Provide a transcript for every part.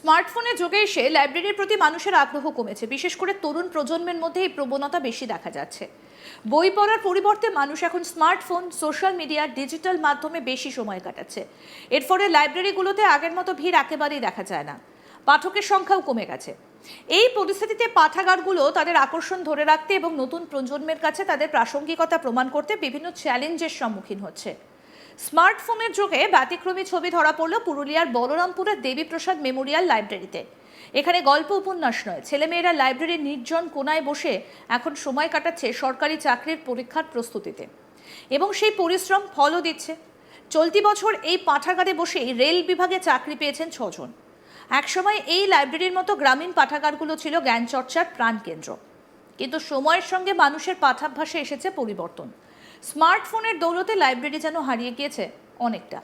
স্মার্টফোনের যোগে এসে লাইব্রেরির প্রতি মানুষের আগ্রহ কমেছে। বিশেষ করে তরুণ প্রজন্মের মধ্যে এই প্রবণতা বেশি দেখা যাচ্ছে। বই পড়ার পরিবর্তে মানুষ এখন স্মার্টফোন সোশ্যাল মিডিয়া ডিজিটাল মাধ্যমে বেশি সময় কাটাচ্ছে। এর ফলে লাইব্রেরিগুলোতে আগের মতো ভিড় একেবারেই দেখা যায় না। পাঠকের সংখ্যাও কমে গেছে। এই পরিস্থিতিতে পাঠাগারগুলো তাদের আকর্ষণ ধরে রাখতে এবং নতুন প্রজন্মের কাছে তাদের প্রাসঙ্গিকতা প্রমাণ করতে বিভিন্ন চ্যালেঞ্জের সম্মুখীন হচ্ছে। স্মার্টফোনের যুগে ব্যতিক্রমী ছবি ধরা পড়ল পুরুলিয়ার বলরামপুরের দেবীপ্রসাদ মেমোরিয়াল লাইব্রেরিতে। এখানে গল্প উপন্যাস নয়, ছেলেমেয়েরা লাইব্রেরির নির্জন কোনায় বসে এখন সময় কাটাচ্ছে সরকারি চাকরির পরীক্ষার প্রস্তুতিতে। এবং সেই পরিশ্রম ফলও দিচ্ছে। চলতি বছর এই পাঠাগারে বসেই রেল বিভাগে চাকরি পেয়েছেন ছজন। একসময় এই লাইব্রেরির মতো গ্রামীণ পাঠাগারগুলো ছিল জ্ঞানচর্চার প্রাণকেন্দ্র। কিন্তু সময়ের সঙ্গে মানুষের পাঠাভ্যাসে এসেছে পরিবর্তন। স্মার্টফোনের দৌলতে লাইব্রেরি যেন হারিয়ে গিয়েছে অনেকটা।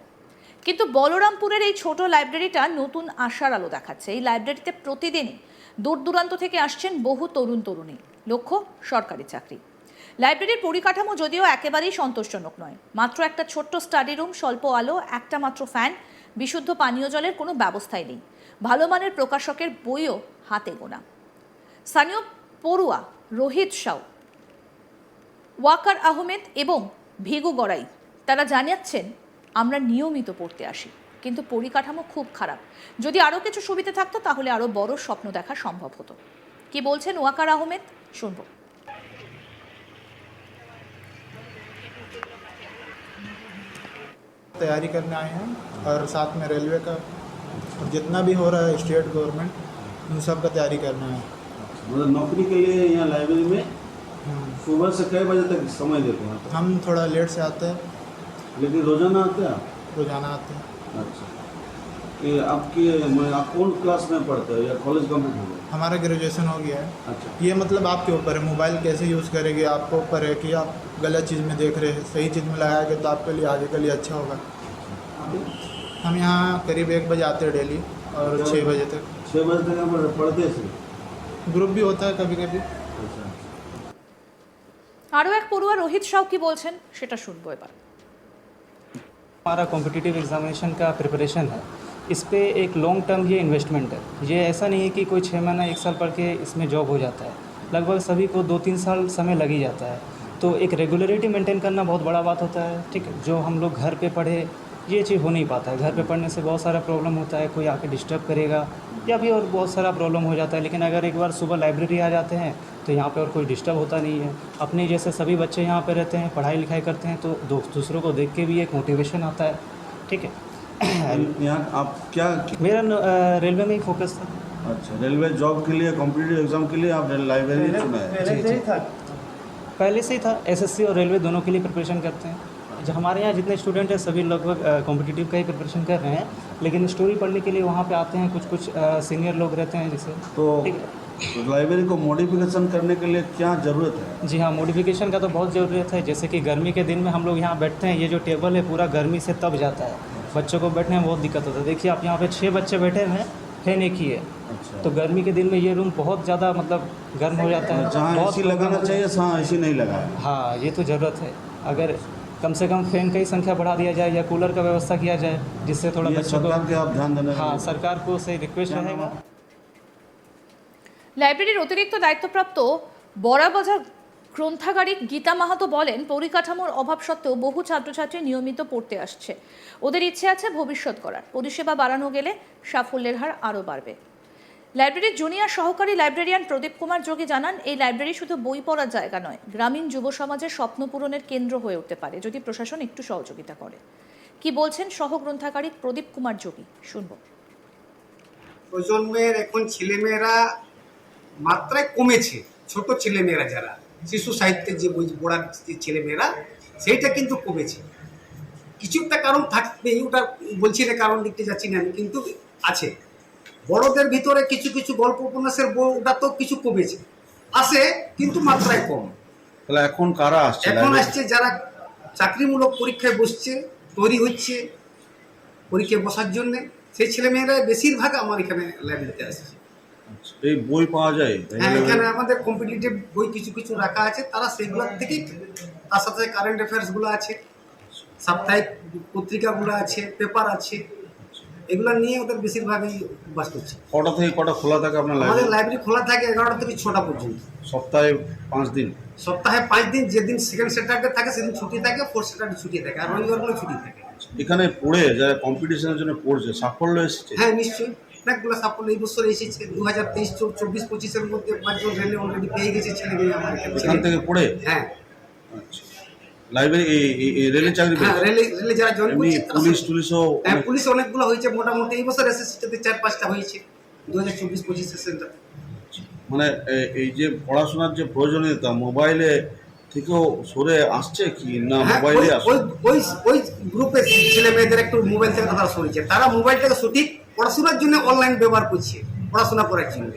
কিন্তু বলরামপুরের এই ছোট লাইব্রেরিটা নতুন আশার আলো দেখাচ্ছে। এই লাইব্রেরিতে প্রতিদিনই দূর দূরান্ত থেকে আসছেন বহু তরুণ তরুণী। লক্ষ্য, সরকারি চাকরি। লাইব্রেরির পরিকাঠামো যদিও একেবারেই সন্তোষজনক নয়। মাত্র একটা ছোট্ট স্টাডি রুম, স্বল্প আলো, একটা মাত্র ফ্যান, বিশুদ্ধ পানীয় জলের কোনো ব্যবস্থাই নেই। ভালো মানের প্রকাশকের বইও হাতে গোনা। স্থানীয় পড়ুয়া রোহিত সাউ ওয়াকার আহমেদ এবং ভিগু গড়াই তারা জানাচ্ছেন আমরা নিয়মিত পড়তে আসি কিন্তু পরিকাঠামো খুব খারাপ যদি আরও কিছু সুবিধা থাকতো তাহলে আরও বড় স্বপ্ন দেখা সম্ভব হতো কি বলছেন ওয়াকার আহমেদ শুনবো तैयारी करने आए हैं और साथ में रेलवे का और जितना भी हो रहा है स्टेट गवर्नमेंट उन सब का तैयारी करना है मतलब नौकरी के लिए यहाँ लाइब्रेरी में हम्म, सुबह से कई बजे तक समय देते हैं? हम थोड़ा लेट से आते हैं। लेकिन रोज़ाना आते हैं आप? रोज़ाना आते हैं। अच्छा। कि आपकी मैं आप कौन क्लास में पढ़ते हो या कॉलेज कंप्लीट हो गया? हमारा ग्रेजुएशन हो गया है। अच्छा। ये मतलब आपके ऊपर है। मोबाइल कैसे यूज़ करेंगे? आपके ऊपर है कि आप गलत चीज़ में देख रहे हैं सही चीज़ में लगाएँगे तो आपके लिए आगे के लिए अच्छा होगा। हम यहाँ करीब एक बजे आते हैं डेली और छः बजे तक। छः बजे तक पर पढ़ते थे ग्रुप भी होता है कभी कभी अच्छा আরও এক পড়ুয়া রোহিত সাউ কি বলছেন সেটা শুনবো এবার हमारा कॉम्पिटिटिव एग्जामिनेशन का प्रिपरेशन है इस पे एक लॉन्ग टर्म ये इन्वेस्टमेंट है ये ऐसा नहीं है कि कोई छः महीना एक साल पढ़ के इसमें जॉब हो जाता है लगभग सभी को दो तीन साल समय लग ही जाता है तो एक रेगुलरिटी मेंटेन करना बहुत बड़ा बात होता है ठीक है जो हम लोग घर पे पढ़े ये चीज़ हो नहीं पाता। है घर पे पढ़ने से बहुत सारा प्रॉब्लम होता है कोई आके डिस्टर्ब करेगा या भी और बहुत सारा प्रॉब्लम हो जाता है। लेकिन अगर एक बार सुबह लाइब्रेरी आ जाते हैं तो यहाँ पे और कोई डिस्टर्ब होता नहीं है। अपने जैसे सभी बच्चे यहाँ पे रहते हैं पढ़ाई लिखाई करते हैं तो दोस्त दूसरों को देख के भी एक मोटिवेशन आता है। ठीक है? यहाँ आप क्या मेरा रेलवे में ही फोकस था। अच्छा रेलवे जॉब के लिए कॉम्पिटेटिव एग्ज़ाम के लिए आप लाइब्रेरी चुना है। पहले से ही था। एसएससी और रेलवे दोनों के लिए प्रिपरेशन करते हैं। जो हमारे यहाँ जितने स्टूडेंट हैं सभी लगभग कॉम्पिटिटिव का ही प्रिपरेशन कर रहे हैं। लेकिन स्टोरी पढ़ने के लिए वहाँ पे आते हैं कुछ कुछ सीनियर लोग रहते हैं जैसे। तो है। लाइब्रेरी को मॉडिफिकेशन करने के लिए क्या ज़रूरत है? जी हाँ मॉडिफिकेशन का तो बहुत ज़रूरत है। जैसे कि गर्मी के दिन में हम लोग यहाँ बैठते हैं ये जो टेबल है पूरा गर्मी से तब जाता है। बच्चों को बैठने में बहुत दिक्कत होता है। देखिए आप यहाँ पे छः बच्चे बैठे हैं फ़ैन एक ही है। अच्छा। तो गर्मी के दिन में ये रूम बहुत ज़्यादा मतलब गर्म हो जाता है। जहाँ एसी लगाना चाहिए वहाँ एसी नहीं लगा हाँ ये तो ज़रूरत है। अगर कम से कम फैन की संख्या बढ़ा दिया जाए या कूलर का व्यवस्था किया जाए जिससे थोड़ा ये बच्चों सरकार के को आप ध्यान देना हाँ सरकार को से रिक्वेस्ट क्या नाम रहेगा है? লাইব্রেরির অতিরিক্ত দায়িত্বপ্রাপ্ত বড়াবাজার গ্রন্থাগারিক গীতা মাহাতো বলেন পরিকাঠামোর অভাব সত্ত্বেও বহু ছাত্রছাত্রী নিয়মিত পড়তে আসছে ওদের ইচ্ছে আছে ভবিষ্যৎ করার পরিষেবা বাড়ানো গেলে সাফল্যের হার আরও বাড়বে লাইব্রেরির জুনিয়র সহকারী লাইব্রেরিয়ান প্রদীপ কুমার যোগী জানান, এই লাইব্রেরি শুধু বই পড়ার জায়গা নয়, গ্রামীণ যুব সমাজের স্বপ্ন পূরণের কেন্দ্র হয়ে উঠতে পারে, যদি প্রশাসন একটু সহযোগিতা করে। কি বলছেন সহ গ্রন্থাগারিক প্রদীপ কুমার যোগী? শুনব। প্রজন্মের এখন ছেলেমেয়েরা মাত্রায় কমেছে, ছোট ছেলেমেয়েরা যারা, শিশু সাহিত্যের যে বই পড়ার ছেলেমেয়েরা, সেইটা কিন্তু কমেছে। কিছু একটা কারণ থাকবে ওটা বলছি না কারণ লিখতে যাচ্ছি না আমি, কিন্তু আছে। বড়দের ভিতরে কিছু কিছু গল্প উপন্যাসের বই ওটা তো কিছু কমেছে। আসে কিন্তু মাত্রায় কম। তাহলে এখন কারা আসছে এখন আসছে যারা চাকরিমূলক পরীক্ষায় বসছে তৈরি হচ্ছে পরীক্ষায় বসার জন্যে। সেই ছেলেমেয়েরা বেশিরভাগ আমার এখানে লাইব্রেরিতে আসছে। আচ্ছা, এই বই পাওয়া যায়? হ্যাঁ এখানে আমাদের কম্পিটিটিভ বই কিছু কিছু রাখা আছে। তারা সেগুলোর থেকেই তার সাথে কারেন্ট অ্যাফেয়ার্সগুলো আছে। সাপ্তাহিক পত্রিকাগুলো আছে পেপার আছে। এগুলো নিয়ে ওদের বেশিরভাগই বাস করছে। কটা থেকে কটা খোলা থাকে আপনার আমাদের লাইব্রেরি লাইব্রেরি খোলা থাকে এগারোটা থেকে ছটা পর্যন্ত। সপ্তাহে পাঁচ দিন? সপ্তাহে পাঁচ দিন যেদিন সেকেন্ড স্যাটারডে থাকে সেদিন ছুটি থাকে ফোর্থ স্যাটারডে ছুটি থাকে আর রবিবারগুলো ছুটি থাকে। এখানে পড়ে যারা কম্পিটিশনের জন্য পড়ছে সাফল্য এসেছে? হ্যাঁ নিশ্চয়ই। অনেকগুলো সাফল্য এই বছর এসেছে। দু হাজার তেইশ চব্বিশ পঁচিশের মধ্যে পাঁচজন রেলে অলরেডি পেয়ে গেছে ছেলে মেয়ে আমার এখান থেকে পড়ে? হ্যাঁ। আচ্ছা। লাইব্রেরি রেলের চাকরি হ্যাঁ রেলে রেলে যারা জয়েন করছে তারা পুলিশ টুলিশও হ্যাঁ পুলিশ অনেকগুলো হয়েছে মোটামুটি এই বছর এসএসসিতে চার পাঁচটা হয়েছে দু হাজার চব্বিশ পঁচিশ সেশনটা। মানে এই যে পড়াশোনার যে প্রয়োজনীয়তা মোবাইলে থেকেও সরে আসছে কি না হ্যাঁ মোবাইলে ওই- ওই ওই ওই গ্রুপের ছেলে মেয়েদের একটু মোবাইল থেকে তারা সরেছে তারা মোবাইলটাকে সঠিক পড়াশোনার জন্য অনলাইন ব্যবহার করছে পড়াশোনা করার জন্য।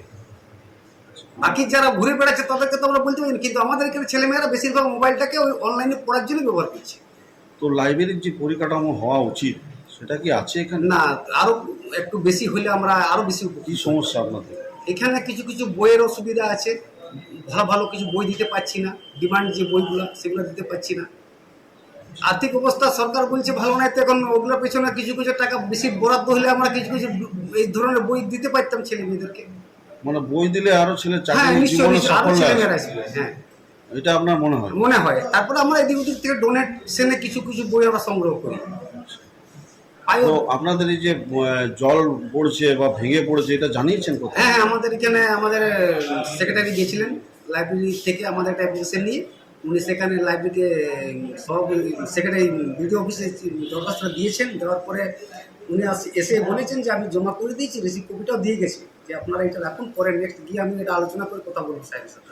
বাকি যারা ঘুরে বেড়াচ্ছে তাদেরকে তো আমরা বলতে পারি কিন্তু আমাদের এখানে ছেলেমেয়েরা বেশিরভাগ মোবাইলটাকে ওই অনলাইনে পড়ার জন্য ব্যবহার করছে। তো লাইব্রেরির যে পরিকাঠামো হওয়া উচিত সেটা কি আছে এখানে? না আরও একটু বেশি হলে আমরা আরও বেশি কি সমস্যা আপনাদের? এখানে কিছু কিছু বইয়ের অসুবিধা আছে। ভালো ভালো কিছু বই দিতে পারছি না। ডিমান্ড যে বইগুলো সেগুলো দিতে পারছি না। আর্থিক অবস্থা সরকার বলছে ভালো নাই তো এখন ওগুলোর পেছনে কিছু কিছু টাকা বেশি বরাদ্দ হলে আমরা কিছু কিছু এই ধরনের বই দিতে পারতাম ছেলে মেয়েদেরকে মানে বই দিলে আরও ছেলে হ্যাঁ চাকরি জীবনে হ্যাঁ এটা আপনার মনে হয়? মনে হয়। তারপরে আমরা এদিক ওদিক থেকে ডোনেশনে কিছু কিছু বই আমরা সংগ্রহ করি। পাই তো আপনাদের এই যে জল পড়ছে বা ভেঙে পড়েছে এটা জানিয়েছেন কোথায়? হ্যাঁ হ্যাঁ আমাদের এখানে আমাদের সেক্রেটারি গিয়েছিলেন। লাইব্রেরি থেকে আমাদের একটা অ্যাপ্লিকেশন নিয়ে। উনি সেখানে লাইব্রেরিতে সব সেক্রেটারি বিডিও অফিসে দরখাস্তটা দিয়েছেন। দেওয়ার পরে উনি এসে বলেছেন যে আমি জমা করে দিয়েছি রিসিভ কপিটাও দিয়ে গেছি। যে আপনারা এটা রাখুন পরে নেক্সট গিয়ে আমি এটা আলোচনা করে কথা বলব স্যারের সাথে।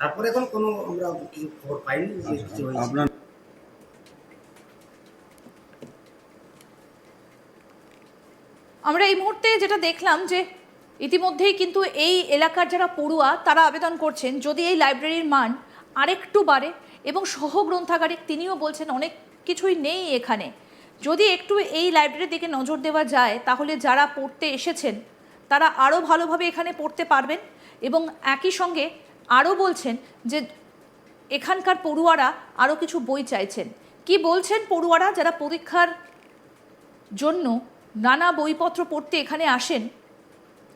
তারপরে এখন কোনো আমরা কিছু খবর পাইনি যে কিছু হয়েছে। আমরা এই মুহূর্তে যেটা দেখলাম যে ইতিমধ্যেই কিন্তু এই এলাকার যারা পড়ুয়া তারা আবেদন করছেন যদি এই লাইব্রেরির মান আরেকটু বাড়ে এবং সহ গ্রন্থাগারিক তিনিও বলছেন অনেক কিছুই নেই এখানে। যদি একটু এই লাইব্রেরির দিকে নজর দেওয়া যায় তাহলে যারা পড়তে এসেছেন তারা আরও ভালোভাবে এখানে পড়তে পারবেন এবং একই সঙ্গে আরও বলছেন যে এখানকার পড়ুয়ারা আরও কিছু বই চাইছেন কি বলছেন পড়ুয়ারা যারা পরীক্ষার জন্য নানা বইপত্র পড়তে এখানে আসেন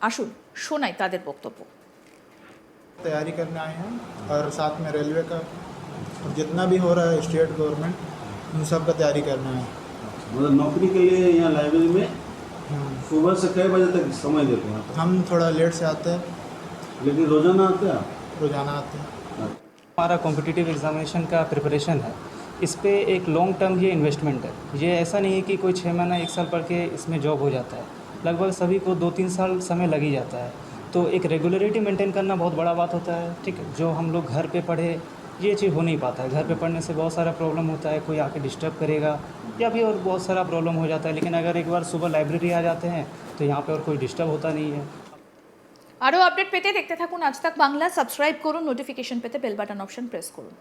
আসুন শোনাই তাদের বক্তব্য तैयारी करने आए हैं और साथ में रेलवे का और जितना भी हो रहा है स्टेट गवर्नमेंट उन सब का तैयारी करना है मतलब नौकरी के लिए यहाँ लाइब्रेरी में हम्म, सुबह से कई बजे तक समय देते हैं हम थोड़ा लेट से आते हैं। लेकिन रोज़ाना आते हैं आप? रोज़ाना आते हैं। हमारा कॉम्पिटिटिव एग्जामिनेशन का प्रिपरेशन है। इस पर एक लॉन्ग टर्म ये इन्वेस्टमेंट है। ये ऐसा नहीं है कि कोई छः महीना एक साल पढ़ के इसमें जॉब हो जाता है। लगभग सभी को दो तीन साल समय लग ही जाता है। तो एक रेगुलरिटी मेंटेन करना बहुत बड़ा बात होता है ठीक है? जो हम लोग घर पे पढ़े ये चीज़ हो नहीं पाता है घर पे पढ़ने से बहुत सारा प्रॉब्लम होता है कोई आके डिस्टर्ब करेगा या भी और बहुत सारा प्रॉब्लम हो जाता है लेकिन अगर एक बार सुबह लाइब्रेरी आ जाते हैं तो यहाँ पे और कोई डिस्टर्ब होता नहीं है আরও আপডেট পেতে দেখতে থাকুন আজ তাক বাংলা সাবস্ক্রাইব করুন নোটিফিকেশন পেতে বেল বাটন অপশন প্রেস করুন